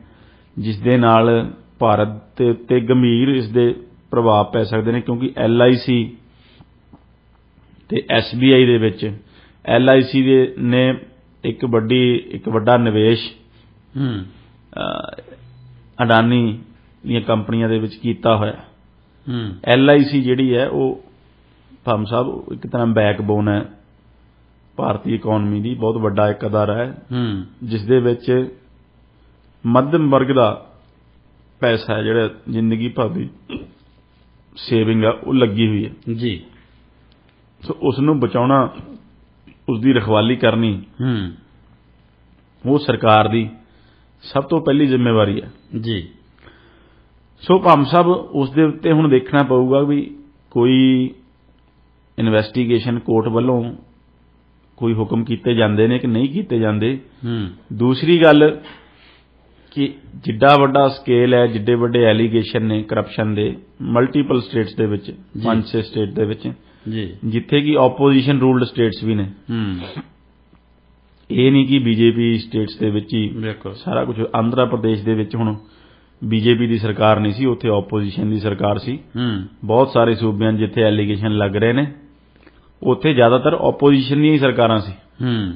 ਜਿਸ ਦੇ ਨਾਲ ਭਾਰਤ ਦੇ ਉੱਤੇ ਗੰਭੀਰ ਇਸ ਦੇ ਪ੍ਰਭਾਵ ਪੈ ਸਕਦੇ ਨੇ ਕਿਉਂਕਿ ਐਲਆਈਸੀ ਤੇ ਐਸਬੀਆਈ ਦੇ ਵਿੱਚ ਐਲਆਈਸੀ ਦੇ ਨੇ ਇੱਕ ਵੱਡੀ ਇੱਕ ਵੱਡਾ ਨਿਵੇਸ਼ ਹੂੰ। ਅਡਾਨੀ ਦੀਆਂ ਕੰਪਨੀਆਂ ਦੇ ਵਿੱਚ ਕੀਤਾ ਹੋਇਆ। ਹੂੰ। ਐਲਆਈਸੀ ਜਿਹੜੀ ਹੈ ਉਹ ਭੰਮ ਸਾਹਿਬ ਇੱਕ ਤਰ੍ਹਾਂ ਬੈਕਬੋਨ ਹੈ। ਭਾਰਤੀ ਇਕਨੋਮੀ ਦੀ ਬਹੁਤ ਵੱਡਾ ਇੱਕ ਅਦਾਰਾ ਹੈ। ਹੂੰ। ਜਿਸ ਦੇ ਵਿੱਚ ਮੱਧਮ ਵਰਗ ਦਾ ਪੈਸਾ ਜਿਹੜਾ ਜ਼ਿੰਦਗੀ ਭਰ ਦੀ ਸੇਵਿੰਗ ਆ ਉਹ ਲੱਗੀ ਹੋਈ ਹੈ। ਜੀ। ਸੋ ਉਸ ਨੂੰ ਬਚਾਉਣਾ ਉਸ ਦੀ ਰਖਵਾਲੀ ਕਰਨੀ ਹੂੰ। ਉਹ ਸਰਕਾਰ ਦੀ ਸਭ ਤੋਂ ਪਹਿਲੀ ਜ਼ਿੰਮੇਵਾਰੀ ਹੈ। ਜੀ। ਸੋ ਭੰਮ ਸਾਹਿਬ ਉਸ ਦੇ ਉੱਤੇ ਹੁਣ ਦੇਖਣਾ ਪਊਗਾ ਵੀ ਕੋਈ ਇਨਵੈਸਟੀਗੇਸ਼ਨ ਕੋਰਟ ਵੱਲੋਂ ਕੋਈ ਹੁਕਮ ਕੀਤੇ ਜਾਂਦੇ ਨੇ ਕਿ ਨਹੀਂ ਕੀਤੇ ਜਾਂਦੇ? ਹੂੰ। ਦੂਸਰੀ ਗੱਲ ਕਿ ਜਿੱਡਾ ਵੱਡਾ ਸਕੇਲ ਹੈ ਜਿੱਡੇ ਵੱਡੇ ਐਲੀਗੇਸ਼ਨ ਨੇ ਕਰਪਸ਼ਨ ਦੇ ਮਲਟੀਪਲ ਸਟੇਟਸ ਦੇ ਵਿੱਚ ਪੰਜ ਛੇ ਸਟੇਟ ਦੇ ਵਿੱਚ ਜੀ। ਜਿੱਥੇ ਕਿ ਆਪੋਜੀਸ਼ਨ ਰੂਲਡ ਸਟੇਟਸ ਵੀ ਨੇ। ਹੂੰ। ਇਹ ਨਹੀਂ ਕਿ ਬੀਜੇਪੀ ਸਟੇਟਸ ਦੇ ਵਿੱਚ ਹੀ ਸਾਰਾ ਕੁਝ ਆਂਧਰਾ ਪ੍ਰਦੇਸ਼ ਦੇ ਵਿੱਚ ਹੁਣ ਬੀਜੇਪੀ ਦੀ ਸਰਕਾਰ ਨਹੀਂ ਸੀ ਉੱਥੇ ਆਪੋਜੀਸ਼ਨ ਦੀ ਸਰਕਾਰ ਸੀ। ਹੂੰ। ਬਹੁਤ ਸਾਰੇ ਸੂਬਿਆਂ ਜਿੱਥੇ ਐਲੀਗੇਸ਼ਨ ਲੱਗ ਰਹੇ ਨੇ ਉੱਥੇ ਜ਼ਿਆਦਾਤਰ ਆਪੋਜੀਸ਼ਨ ਦੀਆਂ ਹੀ ਸਰਕਾਰਾਂ ਸੀ। ਹੂੰ।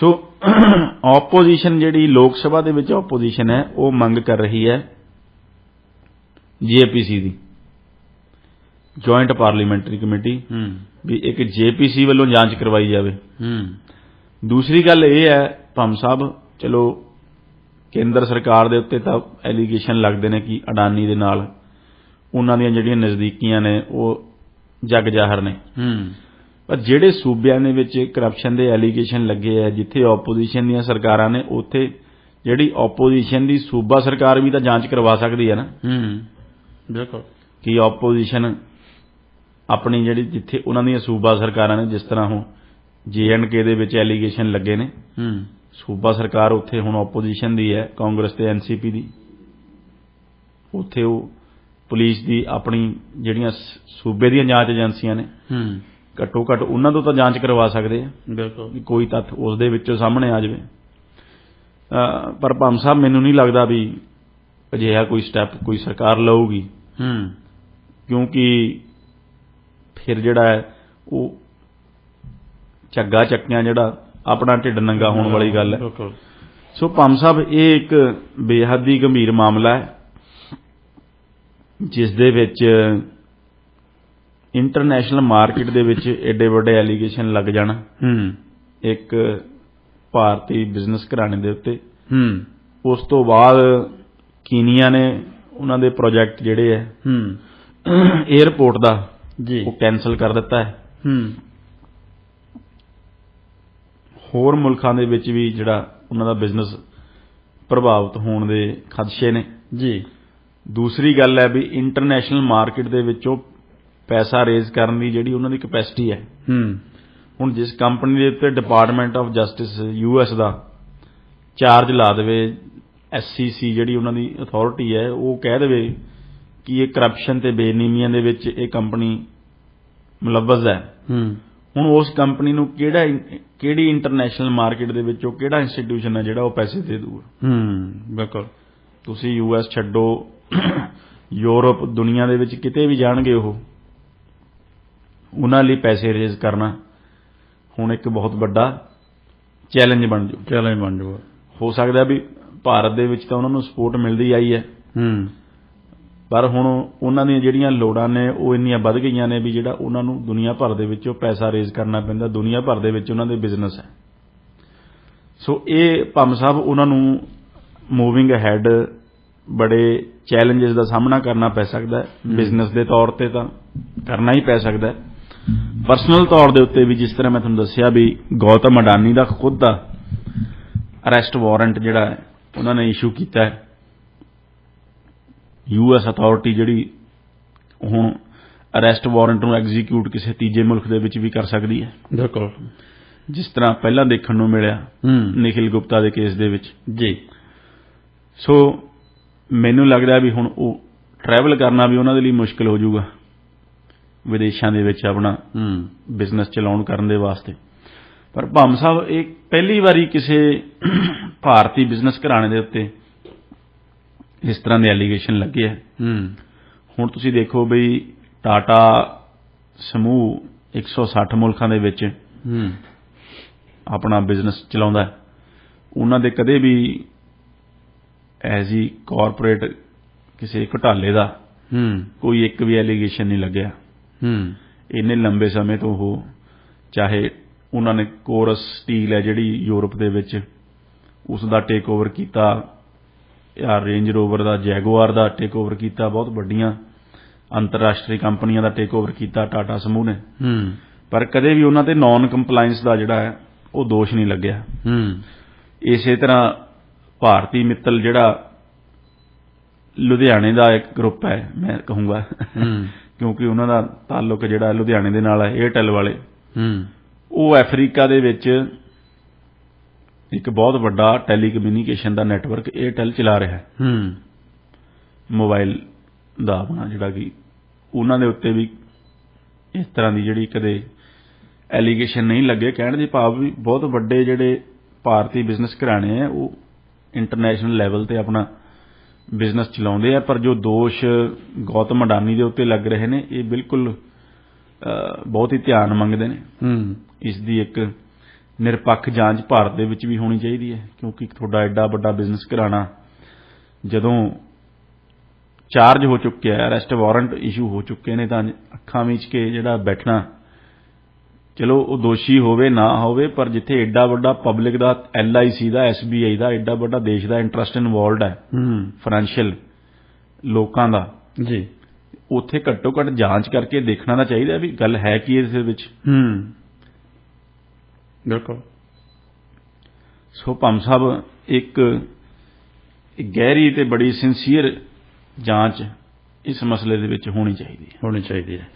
ਸੋ ਆਪੋਜੀਸ਼ਨ ਜਿਹੜੀ ਲੋਕ ਸਭਾ ਦੇ ਵਿੱਚ ਆਪੋਜੀਸ਼ਨ ਹੈ ਉਹ ਮੰਗ ਕਰ ਰਹੀ ਹੈ ਜੀਏਪੀਸੀ ਦੀ। ਜੁਆਇੰਟ ਪਾਰਲੀਮੈਂਟਰੀ ਕਮੇਟੀ ਹੂੰ। ਵੀ ਇੱਕ ਜੇਪੀਸੀ ਵੱਲੋਂ ਜਾਂਚ ਕਰਵਾਈ ਜਾਵੇ। ਹੂੰ। ਦੂਸਰੀ ਗੱਲ ਇਹ ਹੈ ਭੰਮ ਸਾਹਿਬ ਚਲੋ ਕੇਂਦਰ ਸਰਕਾਰ ਦੇ ਉੱਤੇ ਤਾਂ ਐਲੀਗੇਸ਼ਨ ਲੱਗਦੇ ਨੇ ਕਿ ਅਡਾਨੀ ਦੇ ਨਾਲ ਉਹਨਾਂ ਦੀਆਂ ਜਿਹੜੀਆਂ ਨਜ਼ਦੀਕੀਆਂ ਨੇ ਉਹ ਜਗ ਜ਼ਾਹਰ ਨੇ। ਹੂੰ। ਪਰ ਜਿਹੜੇ ਸੂਬਿਆਂ ਦੇ ਵਿੱਚ ਕਰਪਸ਼ਨ ਦੇ ਐਲੀਗੇਸ਼ਨ ਲੱਗੇ ਆ ਜਿੱਥੇ ਆਪੋਜੀਸ਼ਨ ਦੀਆਂ ਸਰਕਾਰਾਂ ਨੇ ਉੱਥੇ ਜਿਹੜੀ ਆਪੋਜੀਸ਼ਨ ਦੀ ਸੂਬਾ ਸਰਕਾਰ ਵੀ ਤਾਂ ਜਾਂਚ ਕਰਵਾ ਸਕਦੀ ਹੈ ਨਾ। ਹੂੰ। ਬਿਲਕੁਲ। ਕਿ ਆਪੋਜੀਸ਼ਨ ਆਪਣੀ ਜਿਹੜੀ ਜਿੱਥੇ ਉਹਨਾਂ ਦੀਆਂ ਸੂਬਾ ਸਰਕਾਰਾਂ ਨੇ ਜਿਸ ਤਰ੍ਹਾਂ ਹੁਣ ਜੇਐਨਕੇ ਦੇ ਵਿੱਚ ਐਲੀਗੇਸ਼ਨ ਲੱਗੇ ਨੇ। ਹੂੰ। ਸੂਬਾ ਸਰਕਾਰ ਉੱਥੇ ਹੁਣ ਆਪੋਜੀਸ਼ਨ ਦੀ ਹੈ ਕਾਂਗਰਸ ਤੇ ਐਨਸੀਪੀ ਦੀ। ਉੱਥੇ ਉਹ ਪੁਲਿਸ ਦੀ ਆਪਣੀ ਜਿਹੜੀਆਂ ਸੂਬੇ ਦੀਆਂ ਜਾਂਚ ਏਜੰਸੀਆਂ ਨੇ। ਹੂੰ। ਘੱਟੋ ਘੱਟ ਉਹਨਾਂ ਤੋਂ ਤਾਂ ਜਾਂਚ ਕਰਵਾ ਸਕਦੇ ਆ। ਬਿਲਕੁਲ। ਕੋਈ ਤੱਥ ਉਸ ਦੇ ਵਿੱਚੋਂ ਸਾਹਮਣੇ ਆ ਜਾਵੇ। ਪਰ ਭੰਮ ਸਾਹਿਬ ਮੈਨੂੰ ਨਹੀਂ ਲੱਗਦਾ ਵੀ ਅਜਿਹਾ ਕੋਈ ਸਟੈਪ ਕੋਈ ਸਰਕਾਰ ਲਊਗੀ। ਹੂੰ। ਕਿਉਂਕਿ ਫਿਰ ਜਿਹੜਾ ਹੈ ਉਹ ਝੱਗਾ ਚੱਕਿਆਂ ਜਿਹੜਾ ਆਪਣਾ ਢਿੱਡ ਨੰਗਾ ਹੋਣ ਵਾਲੀ ਗੱਲ ਹੈ। ਬਿਲਕੁਲ। ਸੋ ਭੰਮ ਸਾਹਿਬ ਇਹ ਇੱਕ ਬੇਹੱਦ ਹੀ ਗੰਭੀਰ ਮਾਮਲਾ ਹੈ ਜਿਸ ਦੇ ਵਿੱਚ ਇੰਟਰਨੈਸ਼ਨਲ ਮਾਰਕੀਟ ਦੇ ਵਿੱਚ ਏਡੇ ਵੱਡੇ ਐਲੀਗੇਸ਼ਨ ਲੱਗ ਜਾਣਾ। ਹੂੰ। ਇੱਕ ਭਾਰਤੀ ਬਿਜ਼ਨਸ ਘਰਾਣੇ ਦੇ ਉੱਤੇ। ਹੂੰ। ਉਸ ਤੋਂ ਬਾਅਦ ਕੀਨੀਆ ਨੇ ਉਹਨਾਂ ਦੇ ਪ੍ਰੋਜੈਕਟ ਜਿਹੜੇ ਹੈ ਹੂੰ। 에ਅਰਪੋਰਟ ਦਾ ਜੀ। ਉਹ ਕੈਨਸਲ ਕਰ ਦਿੱਤਾ ਹੈ। ਹੂੰ। ਹੋਰ ਮੁਲਕਾਂ ਦੇ ਵਿੱਚ ਵੀ ਜਿਹੜਾ ਉਹਨਾਂ ਦਾ ਬਿਜ਼ਨਸ ਪ੍ਰਭਾਵਿਤ ਹੋਣ ਦੇ ਖਦਸ਼ੇ ਨੇ। ਜੀ। ਦੂਸਰੀ ਗੱਲ ਹੈ ਵੀ ਇੰਟਰਨੈਸ਼ਨਲ ਮਾਰਕੀਟ ਦੇ ਵਿੱਚੋਂ ਪੈਸਾ ਰੇਜ਼ ਕਰਨ ਦੀ ਜਿਹੜੀ ਉਹਨਾਂ ਦੀ ਕੈਪੈਸਿਟੀ ਹੈ। ਹੂੰ। ਹੁਣ ਜਿਸ ਕੰਪਨੀ ਦੇ ਉੱਤੇ ਡਿਪਾਰਟਮੈਂਟ ਆਫ ਜਸਟਿਸ ਯੂਐਸ ਦਾ ਚਾਰਜ ਲਾ ਦੇਵੇ ਐਸਸੀਸੀ ਜਿਹੜੀ ਉਹਨਾਂ ਦੀ ਅਥਾਰਟੀ ਹੈ ਉਹ ਕਹਿ ਦੇਵੇ ਕਿ ਇਹ ਕਰਪਸ਼ਨ ਤੇ ਬੇਨੀਮੀਆਂ ਦੇ ਵਿੱਚ ਇਹ ਕੰਪਨੀ ਮੁਲਵਜ਼ ਹੈ। ਹੂੰ। ਹੁਣ ਉਸ ਕੰਪਨੀ ਨੂੰ ਕਿਹੜਾ ਕਿਹੜੀ ਇੰਟਰਨੈਸ਼ਨਲ ਮਾਰਕੀਟ ਦੇ ਵਿੱਚੋਂ ਕਿਹੜਾ ਇੰਸਟੀਟਿਊਸ਼ਨ ਹੈ ਜਿਹੜਾ ਉਹ ਪੈਸੇ ਦੇ ਦੂਗਾ ਹੂੰ ਬਿਲਕੁਲ। ਤੁਸੀਂ ਯੂਐਸ ਛੱਡੋ ਯੂਰਪ ਦੁਨੀਆ ਦੇ ਵਿੱਚ ਕਿਤੇ ਵੀ ਜਾਣਗੇ ਉਹ ਉਹਨਾਂ ਲਈ ਪੈਸੇ ਰੇਜ਼ ਕਰਨਾ ਹੁਣ ਇੱਕ ਬਹੁਤ ਵੱਡਾ ਚੈਲੰਜ ਬਣ ਜੂ ਚੈਲੰਜ ਬਣ ਜੂਗਾ ਹੋ ਸਕਦਾ ਵੀ ਭਾਰਤ ਦੇ ਵਿੱਚ ਤਾਂ ਉਹਨਾਂ ਨੂੰ ਸਪੋਰਟ ਮਿਲਦੀ ਆਈ ਹੈ। ਹੂੰ। ਪਰ ਹੁਣ ਉਹਨਾਂ ਦੀਆਂ ਜਿਹੜੀਆਂ ਲੋੜਾਂ ਨੇ ਉਹ ਇੰਨੀਆਂ ਵੱਧ ਗਈਆਂ ਨੇ ਵੀ ਜਿਹੜਾ ਉਹਨਾਂ ਨੂੰ ਦੁਨੀਆ ਭਰ ਦੇ ਵਿੱਚੋਂ ਪੈਸਾ ਰੇਜ਼ ਕਰਨਾ ਪੈਂਦਾ ਦੁਨੀਆ ਭਰ ਦੇ ਵਿੱਚ ਉਹਨਾਂ ਦੇ ਬਿਜ਼ਨਸ ਹੈ। ਸੋ ਇਹ ਭੰਮ ਸਾਹਿਬ ਉਹਨਾਂ ਨੂੰ ਮੂਵਿੰਗ ਅਹੈਡ ਬੜੇ ਚੈਲੰਜਸ ਦਾ ਸਾਹਮਣਾ ਕਰਨਾ ਪੈ ਸਕਦਾ ਹੈ। ਬਿਜ਼ਨਸ ਦੇ ਤੌਰ ਤੇ ਤਾਂ ਕਰਨਾ ਹੀ ਪੈ ਸਕਦਾ ਹੈ। ਪਰਸਨਲ ਤੌਰ ਦੇ ਉੱਤੇ ਵੀ ਜਿਸ ਤਰ੍ਹਾਂ ਮੈਂ ਤੁਹਾਨੂੰ ਦੱਸਿਆ ਵੀ ਗੌਤਮ ਅਡਾਨੀ ਦਾ ਖੁਦ ਦਾ ਅਰੈਸਟ ਵਾਰੰਟ ਜਿਹੜਾ ਹੈ ਉਹਨਾਂ ਨੇ ਇਸ਼ੂ ਕੀਤਾ ਹੈ। ਯੂਐਸ ਅਥਾਰਟੀ ਜਿਹੜੀ ਹੁਣ ਅਰੈਸਟ ਵਾਰੰਟ ਨੂੰ ਐਗਜ਼ੀਕਿਊਟ ਕਿਸੇ ਤੀਜੇ ਮੁਲਕ ਦੇ ਵਿੱਚ ਵੀ ਕਰ ਸਕਦੀ ਹੈ। ਬਿਲਕੁਲ। ਜਿਸ ਤਰ੍ਹਾਂ ਪਹਿਲਾਂ ਦੇਖਣ ਨੂੰ ਮਿਲਿਆ ਨikhil ਗੁਪਤਾ ਦੇ ਕੇਸ ਦੇ ਵਿੱਚ। ਜੀ। ਸੋ ਮੈਨੂੰ ਲੱਗਦਾ ਵੀ ਹੁਣ ਉਹ ਟਰੈਵਲ ਕਰਨਾ ਵੀ ਉਹਨਾਂ ਦੇ ਲਈ ਮੁਸ਼ਕਲ ਹੋ ਜਾਊਗਾ। ਵਿਦੇਸ਼ਾਂ ਦੇ ਵਿੱਚ ਆਪਣਾ ਬਿਜ਼ਨਸ ਚਲਾਉਣ ਕਰਨ ਦੇ ਵਾਸਤੇ। ਪਰ ਭੰਮ ਸਾਹਿਬ ਇਹ ਪਹਿਲੀ ਵਾਰੀ ਕਿਸੇ ਭਾਰਤੀ ਬਿਜ਼ਨਸ ਘਰਾਣੇ ਦੇ ਉੱਤੇ ਇਸ ਤਰ੍ਹਾਂ ਦੇ ਐਲੀਗੇਸ਼ਨ ਲੱਗੇ ਹੂੰ। ਹੁਣ ਤੁਸੀਂ ਦੇਖੋ ਬਈ ਟਾਟਾ ਸਮੂਹ 160 ਮੁਲਕਾਂ ਦੇ ਵਿੱਚ ਹੂੰ। ਆਪਣਾ ਬਿਜ਼ਨਸ ਚਲਾਉਂਦਾ ਉਹਨਾਂ ਦੇ ਕਦੇ ਵੀ ਐਜ਼ ਕਾਰਪੋਰੇਟ ਕਿਸੇ ਘੁਟਾਲੇ ਦਾ ਹੂੰ। ਕੋਈ ਇੱਕ ਵੀ ਐਲੀਗੇਸ਼ਨ ਨਹੀਂ ਲੱਗਿਆ। ਹੂੰ। ਇੰਨੇ ਲੰਬੇ ਸਮੇਂ ਤੋਂ ਉਹ ਚਾਹੇ ਉਹਨਾਂ ਨੇ ਕੋਰਸ ਸਟੀਲ ਹੈ ਜਿਹੜੀ ਯੂਰਪ ਦੇ ਵਿੱਚ ਉਸ ਦਾ ਟੇਕ ਓਵਰ ਕੀਤਾ ਜਾਂ ਰੇਂਜ ਰੋਵਰ ਦਾ ਜੈਗੁਆਰ ਦਾ ਟੇਕ ਓਵਰ ਕੀਤਾ ਬਹੁਤ ਵੱਡੀਆਂ ਅੰਤਰਰਾਸ਼ਟਰੀ ਕੰਪਨੀਆਂ ਦਾ ਟੇਕ ਓਵਰ ਕੀਤਾ ਟਾਟਾ ਸਮੂਹ ਨੇ। ਹੂੰ। ਪਰ ਕਦੇ ਵੀ ਉਹਨਾਂ ਤੇ ਨਾਨ ਕੰਪਲਾਈਂਸ ਦਾ ਜਿਹੜਾ ਹੈ ਉਹ ਦੋਸ਼ ਨਹੀਂ ਲੱਗਿਆ। ਹੂੰ। ਇਸੇ ਤਰ੍ਹਾਂ ਭਾਰਤੀ ਮਿੱਤਲ ਜਿਹੜਾ ਲੁਧਿਆਣੇ ਦਾ ਇੱਕ ਗਰੁੱਪ ਹੈ ਮੈਂ ਕਹੂੰਗਾ। ਕਿਉਂਕਿ ਉਹਨਾਂ ਦਾ ਤਾਲੁਕ ਜਿਹੜਾ ਲੁਧਿਆਣੇ ਦੇ ਨਾਲ ਹੈ 에ਅਰਟੈਲ ਵਾਲੇ। ਹੂੰ। ਉਹ ਅਫਰੀਕਾ ਦੇ ਵਿੱਚ ਇੱਕ ਬਹੁਤ ਵੱਡਾ ਟੈਲੀਕਮਿਊਨੀਕੇਸ਼ਨ ਦਾ ਨੈਟਵਰਕ 에ਅਰਟੈਲ ਚਲਾ ਰਿਹਾ ਹੈ। ਹੂੰ। ਮੋਬਾਈਲ ਦਾ ਆਪਣਾ ਜਿਹੜਾ ਕਿ ਉਹਨਾਂ ਦੇ ਉੱਤੇ ਵੀ ਇਸ ਤਰ੍ਹਾਂ ਦੀ ਜਿਹੜੀ ਕਦੇ ਐਲੀਗੇਸ਼ਨ ਨਹੀਂ ਲੱਗੇ। ਕਹਿਣ ਦੀ ਭਾਵ ਵੀ ਬਹੁਤ ਵੱਡੇ ਜਿਹੜੇ ਭਾਰਤੀ ਬਿਜ਼ਨਸ ਘਰਾਣੇ ਆ ਉਹ ਇੰਟਰਨੈਸ਼ਨਲ ਲੈਵਲ ਤੇ ਆਪਣਾ ਬਿਜ਼ਨਸ ਚਲਾਉਂਦੇ ਆ ਪਰ ਜੋ ਦੋਸ਼ ਗੌਤਮ ਅਡਾਨੀ ਦੇ ਉੱਤੇ ਲੱਗ ਰਹੇ ਨੇ ਇਹ ਬਿਲਕੁਲ ਬਹੁਤ ਹੀ ਧਿਆਨ ਮੰਗਦੇ ਨੇ। ਹੂੰ। ਇਸ ਦੀ ਇੱਕ ਨਿਰਪੱਖ ਜਾਂਚ ਭਾਰਤ ਦੇ ਵਿੱਚ ਵੀ ਹੋਣੀ ਚਾਹੀਦੀ ਹੈ ਕਿਉਂਕਿ ਤੁਹਾਡਾ ਐਡਾ ਵੱਡਾ ਬਿਜ਼ਨਸ ਘਰਾਣਾ ਜਦੋਂ ਚਾਰਜ ਹੋ ਚੁੱਕਿਆ ਹੈ ਅਰੈਸਟ ਵਾਰੰਟ ਇਸ਼ੂ ਹੋ ਚੁੱਕੇ ਨੇ ਤਾਂ ਅੱਖਾਂ ਵਿੱਚ ਕੇ ਜਿਹੜਾ ਬੈਠਣਾ ਚਲੋ ਉਹ ਦੋਸ਼ੀ ਹੋਵੇ ਨਾ ਹੋਵੇ ਪਰ ਜਿੱਥੇ ਐਡਾ ਵੱਡਾ ਪਬਲਿਕ ਦਾ ਐਲਆਈਸੀ ਦਾ ਐਸਬੀਆਈ ਦਾ ਐਡਾ ਵੱਡਾ ਦੇਸ਼ ਦਾ ਇੰਟਰਸਟ ਇਨਵੋਲਡ ਹੈ ਹੂੰ। ਫਾਈਨੈਂਸ਼ੀਅਲ ਲੋਕਾਂ ਦਾ ਜੀ। ਉੱਥੇ ਘੱਟੋ ਘੱਟ ਜਾਂਚ ਕਰਕੇ ਦੇਖਣਾ ਤਾਂ ਚਾਹੀਦਾ ਵੀ ਗੱਲ ਹੈ ਕੀ ਇਸ ਦੇ ਵਿੱਚ। ਹੂੰ। ਬਿਲਕੁਲ। ਸੋ ਭੰਮ ਸਾਹਿਬ, ਇੱਕ ਗਹਿਰੀ ਤੇ ਬੜੀ ਸਿੰਸੀਅਰ ਜਾਂਚ ਇਸ ਮਸਲੇ ਦੇ ਵਿੱਚ ਹੋਣੀ ਚਾਹੀਦੀ ਹੈ। ਹੋਣੀ ਚਾਹੀਦੀ ਹੈ।